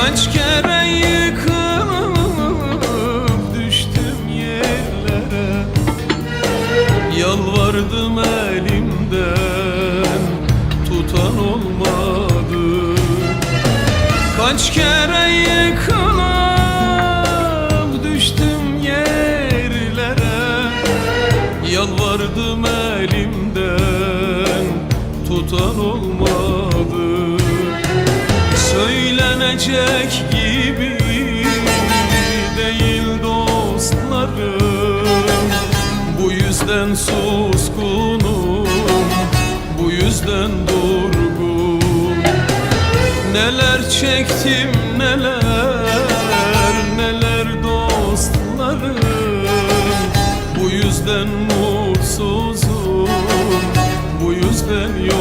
Kaç kere yıkılıp düştüm yerlere. Yalvardım elimden tutan olmadı. Kaç kere yıkılıp düştüm yerlere. Yalvardım elimden tutan olmadı. Söyle Söylenecek gibi değil dostlarım. Bu yüzden suskunum Bu yüzden durgun Neler çektim neler Neler dostlarım. Bu yüzden mutsuzum Bu yüzden yorgunum